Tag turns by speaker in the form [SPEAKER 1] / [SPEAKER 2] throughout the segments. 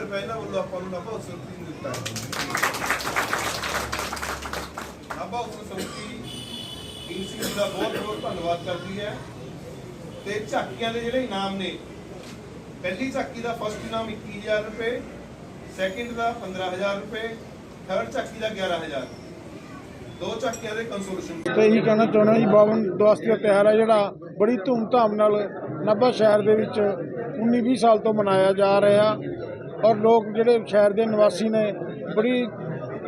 [SPEAKER 1] ਰੁਪਏ ਇਹਨਾਂ ਵੱਲੋਂ ਆਪਾਂ ਨੂੰ ਨਾਭਾ ਉਤਸਵ ਨੂੰ ਦਿੱਤਾ ਹੈ? ਨਾਭਾ ਉਤਸਵ ਸਮਿਤੀ ਦਾ ਬਹੁਤ ਬਹੁਤ ਧੰਨਵਾਦ ਕਰਦੀ ਹੈ। ਤੇ ਝਾਕੀਆਂ ਦੇ ਜਿਹੜੇ ਇਨਾਮ ਨੇ, ਪਹਿਲੀ ਝਾਕੀ ਦਾ ਫਸਟ ਇਨਾਮ 21000 ਰੁਪਏ ਸੈਕਿੰਡ ਦਾ 15000 ਰੁਪਏ ਥਰਡ ਝਾਕੀ ਦਾ 11000 ਦੋ ਝਾਕੀਆਂ ਦੇ ਕੰਸੋਲੇਸ਼ਨ
[SPEAKER 2] ਤੇ ਇਹੀ ਕਹਿਣਾ ਚਾਹੁੰਦਾ ਜੀ, ਬਾਵਨ ਦਵਾਸਤੀ ਦਾ ਤਿਉਹਾਰ ਹੈ ਜਿਹੜਾ ਬੜੀ ਧੂਮਧਾਮ ਨਾਲ ਨਾਭਾ ਸ਼ਹਿਰ ਦੇ ਵਿੱਚ 19-20 ਸਾਲ ਤੋਂ ਮਨਾਇਆ ਜਾ ਰਿਹਾ। ਔਰ ਲੋਕ ਜਿਹੜੇ ਸ਼ਹਿਰ ਦੇ ਨਿਵਾਸੀ ਨੇ, ਬੜੀ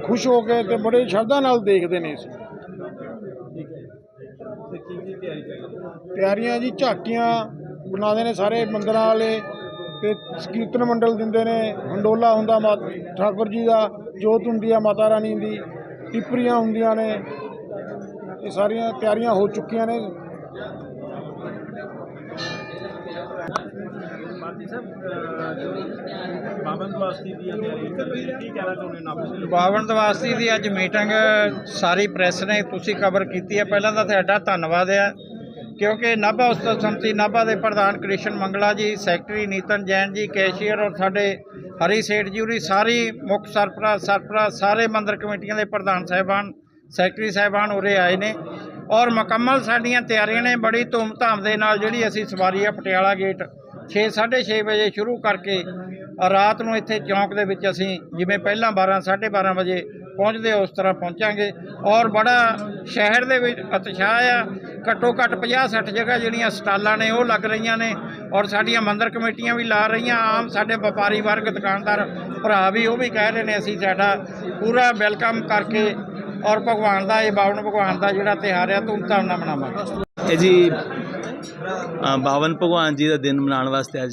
[SPEAKER 2] ਖੁਸ਼ ਹੋ ਕੇ ਤੇ ਬੜੇ ਸ਼ਰਧਾ ਨਾਲ ਦੇਖਦੇ ਨੇ ਇਸ ਤਿਆਰੀਆਂ ਜੀ ਝਾਕੀਆਂ ਬਣਾਉਂਦੇ ਨੇ ਸਾਰੇ ਮੰਦਰਾਂ ਵਾਲੇ, ਤੇ ਕੀਰਤਨ ਮੰਡਲ ਦਿੰਦੇ ਨੇ, ਹੰਡੋਲਾ ਹੁੰਦਾ ਮਾ, ਠਾਕੁਰ ਜੀ ਦਾ, ਜੋਤ ਹੁੰਦੀ ਆ ਮਾਤਾ ਰਾਣੀ ਦੀ, ਟਿੱਪਰੀਆਂ ਹੁੰਦੀਆਂ ਨੇ, ਇਹ ਸਾਰੀਆਂ ਤਿਆਰੀਆਂ ਹੋ ਚੁੱਕੀਆਂ ਨੇ।
[SPEAKER 3] ਮਾਤੀ ਸਾਹਿਬ ਅਹ, ਜੋ ਦੀ ਤਿਆਰੀ ਕਰ ਰਹੀ ਕੀ ਕਹਿਣਾ ਚਾਹੁੰਦੇ ਹੋ?
[SPEAKER 4] ਬਾਵਨ ਦਵਾਸਤੀ ਦੀ ਅੱਜ ਮੀਟਿੰਗ ਸਾਰੀ ਪ੍ਰੈਸ ਨੇ ਤੁਸੀਂ ਕਵਰ ਕੀਤੀ ਹੈ। ਪਹਿਲਾਂ ਤਾਂ ਤੁਹਾਡਾ ਧੰਨਵਾਦ ਹੈ ਕਿਉਂਕਿ ਨਾਭਾ ਉਸਤਤ ਸੰਮਤੀ ਨਾਭਾ ਦੇ ਪ੍ਰਧਾਨ ਕ੍ਰਿਸ਼ਨ ਮੰਗਲਾ ਜੀ ਸੈਕਟਰੀ ਨੀਤਨ ਜੈਨ ਜੀ ਕੈਸ਼ੀਅਰ ਔਰ ਸਾਡੇ ਹਰੀ ਸੇਠ ਜੀ ਉਰੀ ਸਾਰੀ ਮੁੱਖ ਸਰਪ੍ਰਸਤ ਸਰਪ੍ਰਸਤ ਸਾਰੇ ਮੰਦਰ ਕਮੇਟੀਆਂ ਦੇ ਪ੍ਰਧਾਨ ਸਾਹਿਬਾਨ ਸੈਕਟਰੀ ਸਾਹਿਬਾਨ ਉਰੇ ਆਏ ਨੇ। ਔਰ ਮੁਕੰਮਲ ਸਾਡੀਆਂ ਤਿਆਰੀਆਂ ਨੇ ਬੜੀ ਧੂਮਧਾਮ ਦੇ ਨਾਲ ਜਿਹੜੀ ਅਸੀਂ ਸਵਾਰੀ ਆ ਪਟਿਆਲਾ ਗੇਟ 6 6:30 ਵਜੇ ਸ਼ੁਰੂ ਕਰਕੇ ਰਾਤ ਨੂੰ ਇੱਥੇ ਚੌਂਕ ਦੇ ਵਿੱਚ ਅਸੀਂ ਜਿਵੇਂ ਪਹਿਲਾਂ 12 12:30 ਵਜੇ ਪਹੁੰਚਦੇ ਉਸ ਤਰ੍ਹਾਂ ਪਹੁੰਚਾਂਗੇ। ਔਰ ਬੜਾ ਸ਼ਹਿਰ ਦੇ ਵਿੱਚ ਉਤਸ਼ਾਹ ਆ। ਘੱਟੋ ਘੱਟ 50 60 ਜਗ੍ਹਾ ਜਿਹੜੀਆਂ ਸਟਾਲਾਂ ਨੇ ਉਹ ਲੱਗ ਰਹੀਆਂ ਨੇ। ਔਰ ਸਾਡੀਆਂ ਮੰਦਰ ਕਮੇਟੀਆਂ ਵੀ ਲਾ ਰਹੀਆਂ। ਆਮ ਸਾਡੇ ਵਪਾਰੀ ਵਰਗ ਦੁਕਾਨਦਾਰ ਭਰਾ ਵੀ ਉਹ ਵੀ ਕਹਿ ਰਹੇ ਨੇ ਅਸੀਂ ਸਾਡਾ ਪੂਰਾ ਵੈਲਕਮ ਕਰਕੇ ਔਰ ਭਗਵਾਨ ਦਾ ਇਹ ਬਾਵਨ ਭਗਵਾਨ ਦਾ ਜਿਹੜਾ ਤਿਉਹਾਰ ਆ ਧੂਮਧਾਮ ਨਾਲ ਮਨਾਵਾਂਗੇ।
[SPEAKER 5] ਇਹ ਜੀ ਅ, ਬਾਵਨ ਭਗਵਾਨ ਜੀ ਦਾ ਦਿਨ ਮਨਾਉਣ ਵਾਸਤੇ ਅੱਜ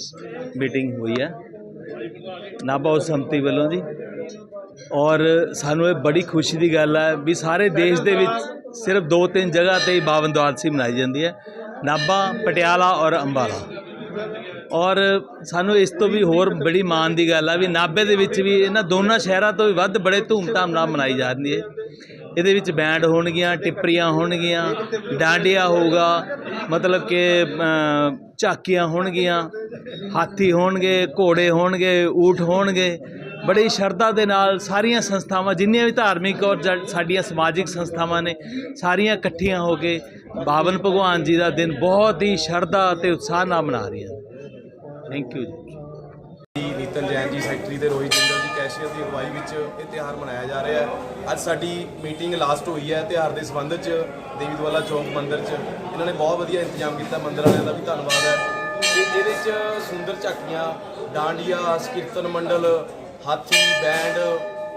[SPEAKER 5] ਮੀਟਿੰਗ ਹੋਈ ਹੈ। ਨਾਭਾ ਉਸ ਸੰਮਤੀ ਵੱਲੋਂ ਜੀ। ਔਰ ਸਾਨੂੰ ਇਹ ਬੜੀ ਖੁਸ਼ੀ ਦੀ ਗੱਲ ਹੈ ਵੀ ਸਾਰੇ ਦੇਸ਼ ਦੇ ਵਿੱਚ ਸਿਰਫ ਦੋ ਤਿੰਨ ਜਗ੍ਹਾ ਤੇ ਹੀ ਬਾਵਨ ਦਵਾਦਸ਼ੀ ਮਨਾਈ ਜਾਂਦੀ ਹੈ। ਨਾਭਾ, ਪਟਿਆਲਾ ਔਰ ਅੰਬਾਲਾ। ਔਰ ਸਾਨੂੰ ਇਸ ਤੋਂ ਵੀ ਹੋਰ ਬੜੀ ਮਾਣ ਦੀ ਗੱਲ ਆ ਵੀ ਨਾਭੇ ਦੇ ਵਿੱਚ ਵੀ ਇਹਨਾਂ ਦੋਨਾਂ ਸ਼ਹਿਰਾਂ ਤੋਂ ਵੀ ਵੱਧ ਬੜੇ ਧੂਮਧਾਮ ਨਾਲ ਮਨਾਈ ਜਾਂਦੀ ਹੈ। ਇਹਦੇ ਵਿੱਚ ਬੈਂਡ ਹੋਣਗੀਆਂ, ਟਿੱਪਰੀਆਂ ਹੋਣਗੀਆਂ, ਡਾਂਡੀਆ ਹੋਊਗਾ, ਮਤਲਬ ਕਿ ਝਾਕੀਆਂ ਹੋਣਗੀਆਂ। ਹਾਥੀ ਹੋਣਗੇ, ਘੋੜੇ ਹੋਣਗੇ, ਊਠ ਹੋਣਗੇ। ਬੜੀ ਸ਼ਰਧਾ ਦੇ ਨਾਲ ਸਾਰੀਆਂ ਸੰਸਥਾਵਾਂ, ਜਿੰਨੀਆਂ ਵੀ ਧਾਰਮਿਕ ਔਰ ਸਾਡੀਆਂ ਸਮਾਜਿਕ ਸੰਸਥਾਵਾਂ ਨੇ, ਸਾਰੀਆਂ ਇਕੱਠੀਆਂ ਹੋ ਕੇ ਬਾਵਨ ਭਗਵਾਨ ਜੀ ਦਾ ਦਿਨ ਬਹੁਤ ਹੀ ਸ਼ਰਧਾ ਅਤੇ ਉਤਸ਼ਾਹ ਨਾਲ ਮਨਾ ਰਹੀਆਂ ਥੈਂਕ ਯੂ ਜੀ।
[SPEAKER 6] ਜੀ, ਨੀਤਨ ਜੈਨ ਜੀ, ਸੈਕਟਰੀ ਤੇ ਰੋਹਿਤ ਜਿੰਦਲ ਜੀ, ਕੈਸ਼ੀਅਰ ਦੀ ਅਗਵਾਈ ਵਿੱਚ ਇਹ ਤਿਉਹਾਰ ਮਨਾਇਆ ਜਾ ਰਿਹਾ ਹੈ। ਅੱਜ ਸਾਡੀ ਮੀਟਿੰਗ ਲਾਸਟ ਹੋਈ ਹੈ ਤਿਉਹਾਰ ਦੇ ਸੰਬੰਧ 'ਚ, ਦੇਵੀ ਦਵਾਲਾ ਚੌਂਕ ਮੰਦਿਰ 'ਚ। ਇਹਨਾਂ ਨੇ ਬਹੁਤ ਵਧੀਆ ਇੰਤਜ਼ਾਮ ਕੀਤਾ, ਮੰਦਿਰ ਵਾਲਿਆਂ ਦਾ ਵੀ ਧੰਨਵਾਦ ਹੈ। ਤੇ ਇਹਦੇ 'ਚ ਸੁੰਦਰ ਝਾਕੀਆਂ, ਡਾਂਡੀਆ ਕੀਰਤਨ ਮੰਡਲ, ਹਾਥੀ, ਬੈਂਡ,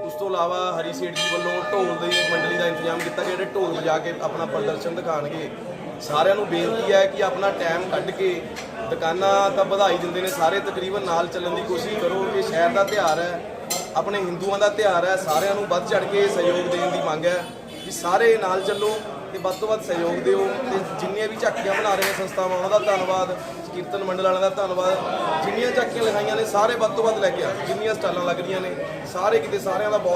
[SPEAKER 6] ਉਸ ਤੋਂ ਇਲਾਵਾ ਹਰੀ ਸੇਠ ਜੀ ਵੱਲੋਂ ਢੋਲ ਦੀ ਮੰਡਲੀ ਦਾ ਇੰਤਜ਼ਾਮ ਕੀਤਾ ਗਿਆ, ਜਿਹੜੇ ਢੋਲ ਵਜਾ ਕੇ ਆਪਣਾ ਪ੍ਰਦਰਸ਼ਨ ਦਿਖਾਣਗੇ। ਸਾਰਿਆਂ ਨੂੰ ਬੇਨਤੀ ਹੈ ਕਿ ਆਪਣਾ ਟਾਈਮ ਕੱਢ ਕੇ ਦੁਕਾਨਾਂ ਤਾਂ ਵਧਾਈ ਦਿੰਦੇ ਨੇ, ਸਾਰੇ ਤਕਰੀਬਨ ਨਾਲ ਚੱਲਣ ਦੀ ਕੋਸ਼ਿਸ਼ ਕਰੋ, ਇਹ ਸ਼ਹਿਰ ਦਾ ਤਿਉਹਾਰ ਹੈ, ਆਪਣੇ ਹਿੰਦੂਆਂ ਦਾ ਤਿਉਹਾਰ ਹੈ, ਸਾਰਿਆਂ ਨੂੰ ਵੱਧ ਚੜ ਕੇ ਸਹਿਯੋਗ ਦੇਣ ਦੀ ਮੰਗ ਹੈ ਕਿ ਸਾਰੇ ਨਾਲ ਚੱਲੋ ਤੇ ਵੱਧ ਤੋਂ ਵੱਧ ਸਹਿਯੋਗ ਦਿਓ ਤੇ ਜਿੰਨੀਆਂ ਵੀ ਝਾਕੀਆਂ ਬਣਾ ਰਹੇ ਸੰਸਥਾਵਾਂ, ਉਹਨਾਂ ਦਾ ਧੰਨਵਾਦ, ਕੀਰਤਨ ਮੰਡਲ ਵਾਲਿਆਂ ਦਾ ਧੰਨਵਾਦ। ਜਿੰਨੀਆਂ ਝਾਕੀਆਂ ਲਿਖਾਈਆਂ ਨੇ, ਸਾਰੇ ਵੱਧ ਤੋਂ ਵੱਧ ਲੈ ਕੇ ਆ। ਜਿੰਨੀਆਂ ਸਟਾਲਾਂ ਲੱਗ ਰਹੀਆਂ ਨੇ, ਸਾਰੇ ਕਿਤੇ ਸਾਰਿਆਂ ਦਾ ਬਹੁਤ